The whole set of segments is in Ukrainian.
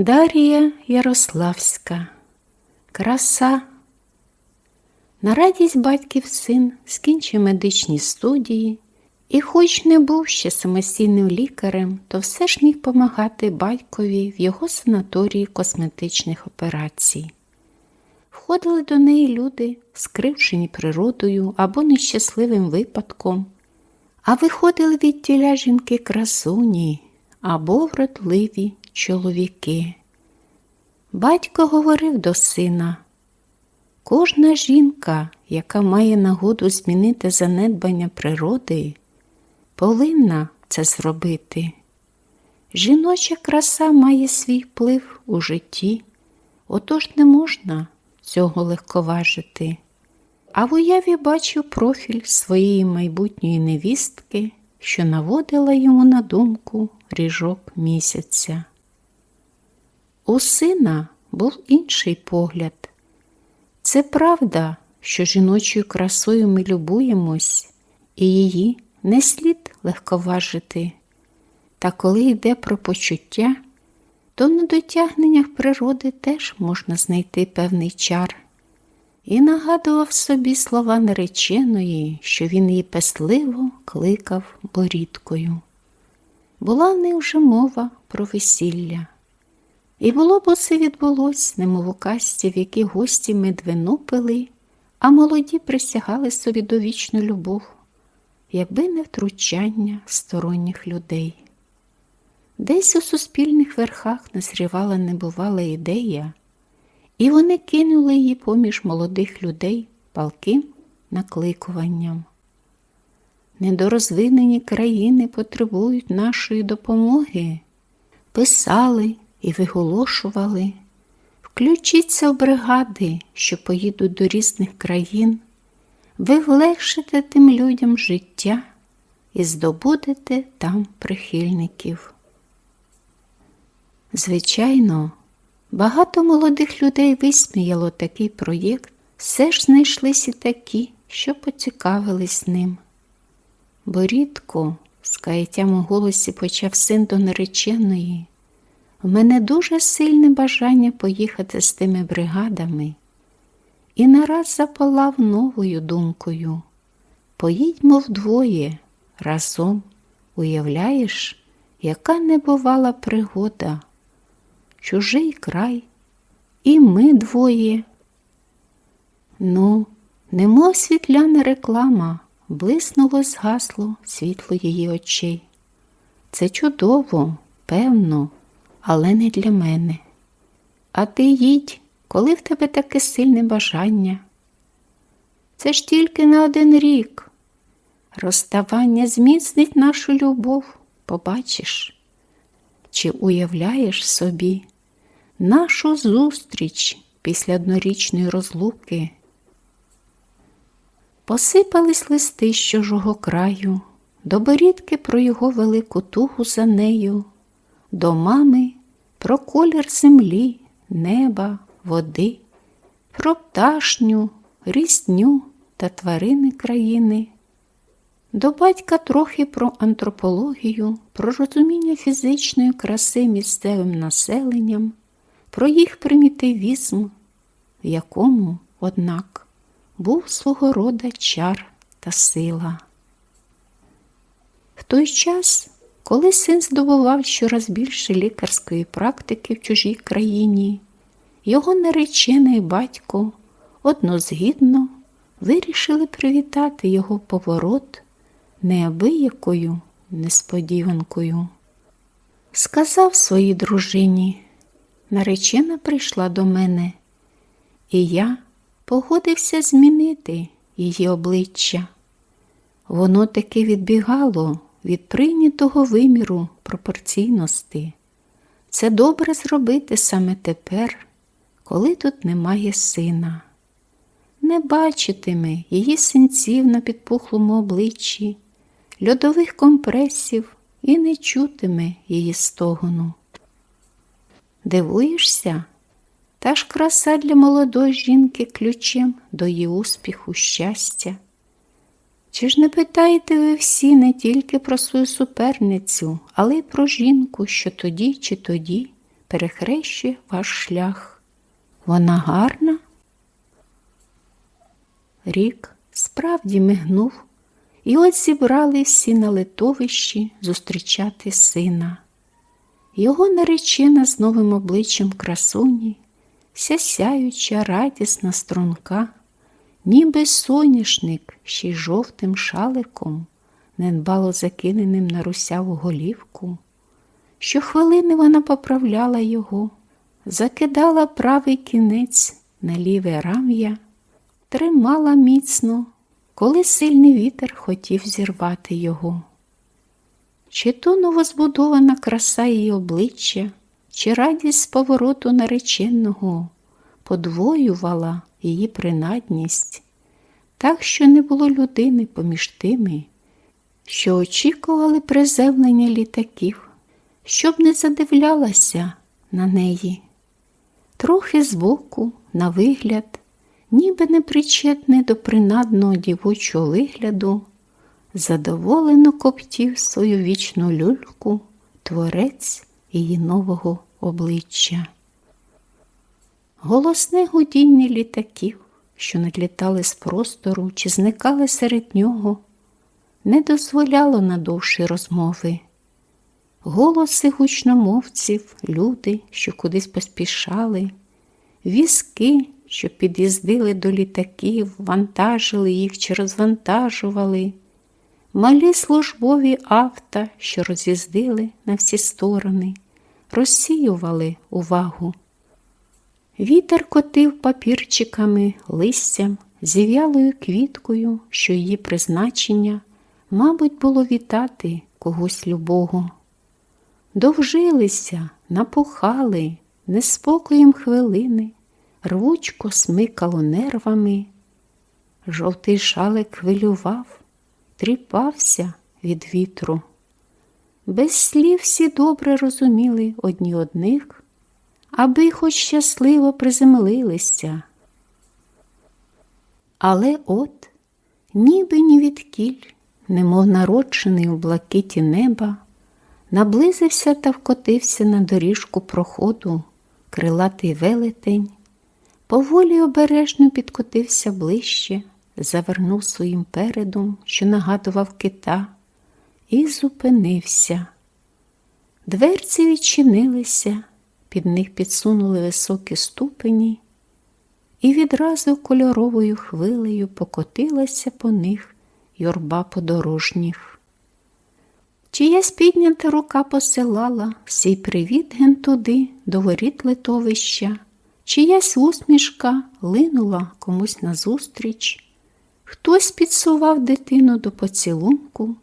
Дар'я Ярославська. Краса. На радість батьків син скінчив медичні студії і, хоч не був ще самостійним лікарем, то все ж міг помагати батькові в його санаторії косметичних операцій. Входили до неї люди, скрившені природою або нещасливим випадком, а виходили від тіля жінки красуні або вродливі чоловіки. Батько говорив до сина, кожна жінка, яка має нагоду змінити занедбання природи, повинна це зробити. Жіноча краса має свій вплив у житті, отож не можна цього легковажити. А в уяві бачив профіль своєї майбутньої невістки, що наводила йому на думку ріжок місяця. Сина був інший погляд. Це правда, що жіночою красою ми любуємось, і її не слід легковажити. Та коли йде про почуття, то на дотягненнях природи теж можна знайти певний чар. І нагадував собі слова нареченої, що він її песливо кликав борідкою. Була в них вже мова про весілля. І було б усе відбулось, немов у касті, в якій гості медвину пили, а молоді присягали собі до вічну любов, якби не втручання сторонніх людей. Десь у суспільних верхах назрівала небувала ідея, і вони кинули її поміж молодих людей палким накликуванням. Недорозвинені країни потребують нашої допомоги, писали і виголошували. Включіться в бригади, що поїдуть до різних країн, ви влегшите тим людям життя і здобудете там прихильників. Звичайно, багато молодих людей висміяло такий проєкт, все ж знайшлися такі, що поцікавились ним. Бо рідко, з каяттям у голосі почав син до нареченої, в мене дуже сильне бажання поїхати з тими бригадами. І нараз запалав новою думкою. Поїдьмо вдвоє разом, уявляєш, яка небувала пригода, чужий край, і ми двоє. Ну, немов світляна реклама, блиснуло згасло світло її очей. Це чудово, певно, але не для мене. А ти їдь, коли в тебе таке сильне бажання. Це ж тільки на один рік. Розставання зміцнить нашу любов, побачиш, чи уявляєш собі нашу зустріч після однорічної розлуки. Посипались листи з чужого краю, до борідки про його велику тугу за нею, до мами про колір землі, неба, води, про пташню, рісню та тварини країни, до батька трохи про антропологію, про розуміння фізичної краси місцевим населенням, про їх примітивізм, в якому, однак, був свого рода чар та сила. В той час, коли син здобував щораз більше лікарської практики в чужій країні, його наречений батько однозгідно вирішили привітати його поворот неабиякою несподіванкою. Сказав своїй дружині, наречена прийшла до мене, і я погодився змінити її обличчя. Воно таки відбігало від прийнятого виміру пропорційності. Це добре зробити саме тепер, коли тут немає сина. Не бачитиме її синців на підпухлому обличчі, льодових компресів і не чутиме її стогону. Дивуєшся? Та ж краса для молодої жінки ключем до її успіху, щастя. Чи ж не питаєте ви всі не тільки про свою суперницю, але й про жінку, що тоді чи тоді перехрещує ваш шлях. Вона гарна? Рік справді мигнув, і от зібрали всі на литовищі зустрічати сина. Його наречена з новим обличчям красуні, вся сяюча, радісна струнка, ніби соняшник ще й жовтим шаликом, недбало закиненим на русяву голівку. Щохвилини вона поправляла його, закидала правий кінець на ліве рам'я, тримала міцно, коли сильний вітер хотів зірвати його. Чи то новозбудована краса її обличчя, чи радість з повороту нареченого подвоювала її принадність, так що не було людини поміж тими, що очікували приземлення літаків, щоб не задивлялася на неї. Трохи збоку, на вигляд, ніби непричетний до принадного дівочого вигляду, задоволено коптів свою вічну люльку, творець її нового обличчя. Голосне гудіння літаків, що надлітали з простору чи зникали серед нього, не дозволяло надовші розмови. Голоси гучномовців, люди, що кудись поспішали, візки, що під'їздили до літаків, вантажили їх чи розвантажували, малі службові авто, що роз'їздили на всі сторони, розсіювали увагу. Вітер котив папірчиками, листям, зів'ялою квіткою, що її призначення, мабуть, було вітати когось любого. Довжилися, напухали, неспокоєм хвилини, рвучко смикало нервами. Жовтий шалик хвилював, тріпався від вітру. Без слів всі добре розуміли одні одних, аби хоч щасливо приземлилися. Але от, ніби ні відкіль, немов народжений у блакиті неба, наблизився та вкотився на доріжку проходу крилатий велетень, поволі обережно підкотився ближче, завернув своїм передом, що нагадував кита, і зупинився. Дверці відчинилися, під них підсунули високі ступені, і відразу кольоровою хвилею покотилася по них юрба подорожніх. Чиясь піднята рука посилала всій привіт ген туди, до воріт литовища, чиясь усмішка линула комусь назустріч, хтось підсував дитину до поцілунку,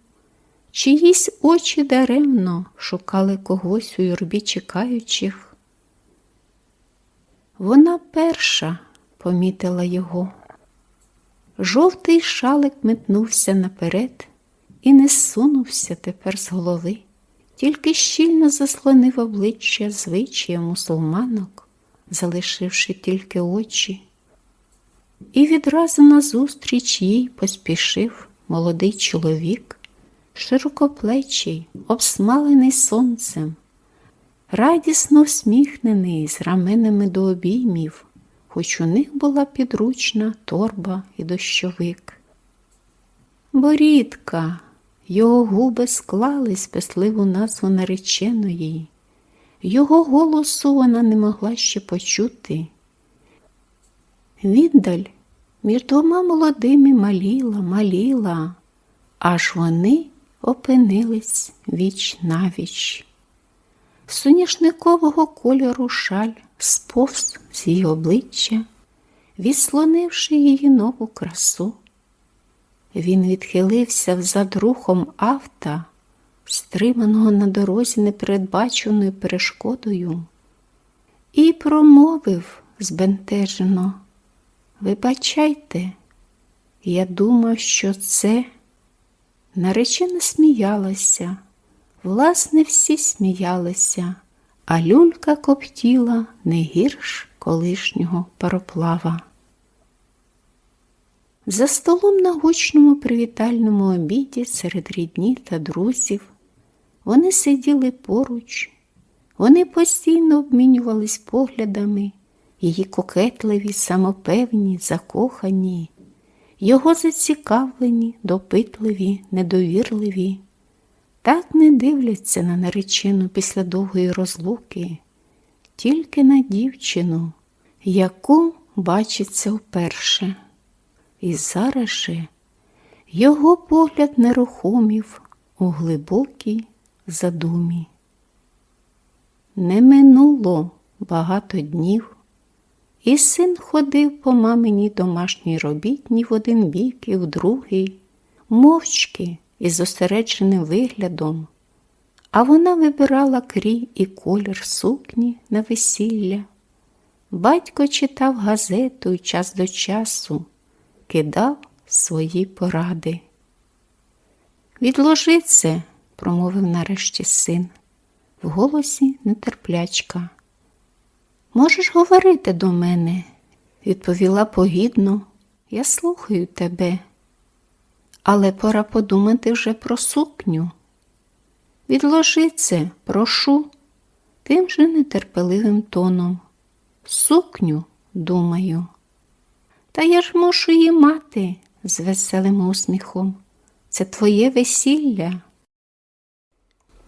чиїсь очі даремно шукали когось у юрбі чекаючих. Вона перша помітила його. Жовтий шалик метнувся наперед і не сунувся тепер з голови, тільки щільно заслонив обличчя звичая мусулманок, залишивши тільки очі. І відразу назустріч їй поспішив молодий чоловік, широкоплечий, обсмалений сонцем, радісно всміхнений з раменами до обіймів, хоч у них була підручна торба і дощовик. Борідка, його губи склались писливу назву нареченої, його голосу вона не могла ще почути. Віддаль між двома молодими маліла, маліла, аж вони опинились віч навіч. Соняшникового кольору шаль сповз з її обличчя, відслонивши її нову красу. Він відхилився взад рухом авто, стриманого на дорозі непередбаченою перешкодою, і промовив збентежено. Вибачайте, я думав, що це наречена сміялася, власне, всі сміялися, а люлька коптіла не гірш колишнього пароплава. За столом на гучному привітальному обіді серед рідні та друзів. Вони сиділи поруч, Вони постійно обмінювались поглядами, її кокетливі, самопевні, закохані, його зацікавлені, допитливі, недовірливі. Так не дивляться на наречену після довгої розлуки, тільки на дівчину, яку бачиться вперше. І зараз же його погляд нерухомів у глибокій задумі. Не минуло багато днів, і син ходив по маминій домашній робітні в один бік і в другий, мовчки із зосередженим виглядом, а вона вибирала крій і колір сукні на весілля. Батько читав газету і час до часу, кидав свої поради. Відложи це, промовив нарешті син, в голосі нетерплячка. Можеш говорити до мене, відповіла погідно. Я слухаю тебе. Але пора подумати вже про сукню. Відложи це, прошу, тим же нетерпеливим тоном. Сукню, думаю. Та я ж мушу її мати з веселим усміхом. Це твоє весілля.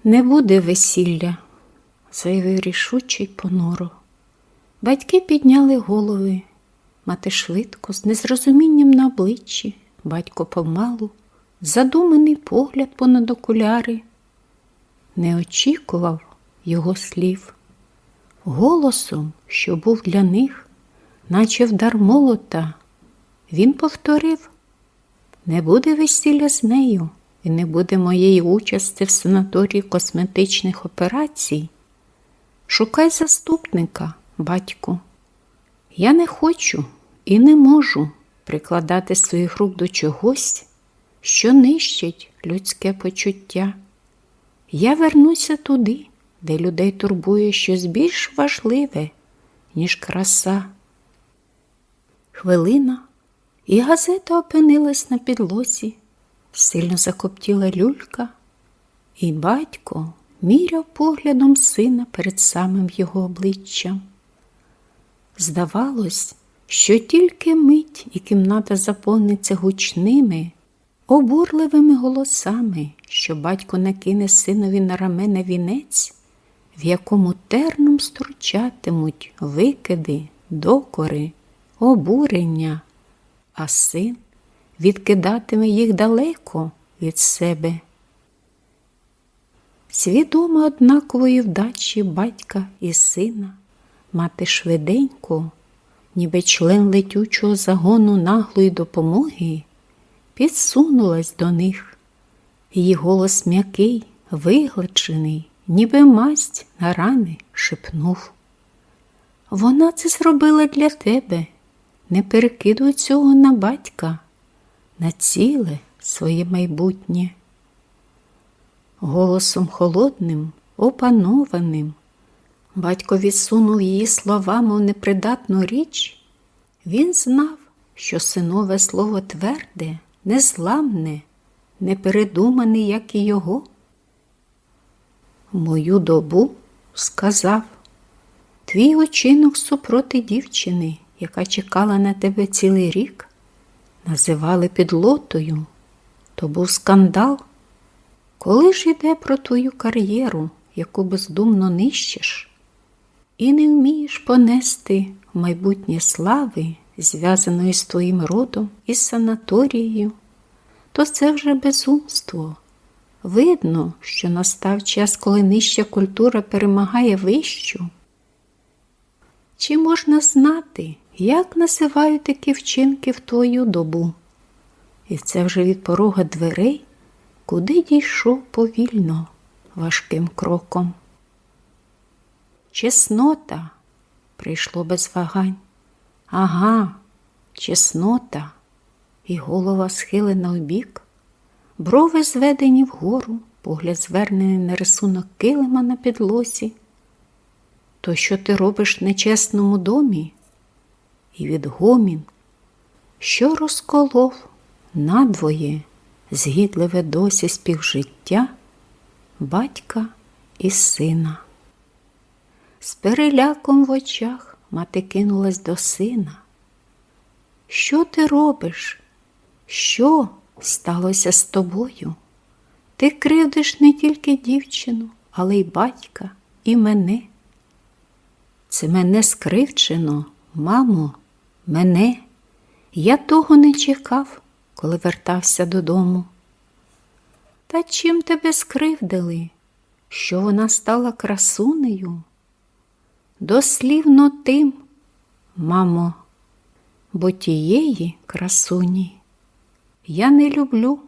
Не буде весілля, заявив рішучий понуро. Батьки підняли голови, мати швидко, з незрозумінням на обличчі, батько помалу, задуманий погляд понад окуляри. Не очікував його слів. Голосом, що був для них, наче вдар молота, він повторив не буде весілля з нею і не буде моєї участі в санаторії косметичних операцій. Шукай заступника, батьку. Я не хочу і не можу прикладати своїх рук до чогось, що нищить людське почуття. Я вернуся туди, де людей турбує щось більш важливе, ніж краса. Хвилина, і газета опинилась на підлозі, сильно закоптіла люлька, і батько міряв поглядом сина перед самим його обличчям. Здавалось, що тільки мить і кімната заповниться гучними, обурливими голосами, що батько накине синові на рамене вінець, в якому терном стручатимуть викиди, докори, обурення, а син відкидатиме їх далеко від себе. Свідома однакової вдачі батька і сина, мати швиденько, ніби член летючого загону наглої допомоги, підсунулась до них. Її голос м'який, вигладчений, ніби масть на рани шепнув. Вона це зробила для тебе. Не перекидуй цього на батька, на ціле своє майбутнє. Голосом холодним, опанованим, батько відсунув її слова, мов непридатну річ. Він знав, що синове слово тверде, незламне, непередумане, як і його. Мою добу сказав твій учинок супроти дівчини, яка чекала на тебе цілий рік, називали підлотою. То був скандал. Коли ж йде про твою кар'єру, яку бездумно нищиш, і не вмієш понести майбутнє слави, зв'язаної з твоїм родом і санаторією, то це вже безумство. Видно, що настав час, коли нижча культура перемагає вищу. Чи можна знати, як називають такі вчинки в твою добу? І це вже від порога дверей, куди дійшов повільно, важким кроком. Чеснота прийшло без вагань. Ага, чеснота, і голова схилена вбік, брови зведені вгору, погляд звернений на рисунок килима на підлосі. То що ти робиш в нечесному домі? І відгомін, що розколов надвоє згідливе досі співжиття батька і сина. З переляком в очах мати кинулась до сина. Що ти робиш? Що сталося з тобою? Ти кривдиш не тільки дівчину, але й батька, і мене. Це мене скривчено, мамо, мене. Я того не чекав, коли вертався додому. Та чим тебе скривдили, що вона стала красунею? Дослівно тим, мамо, бо тієї красуні я не люблю.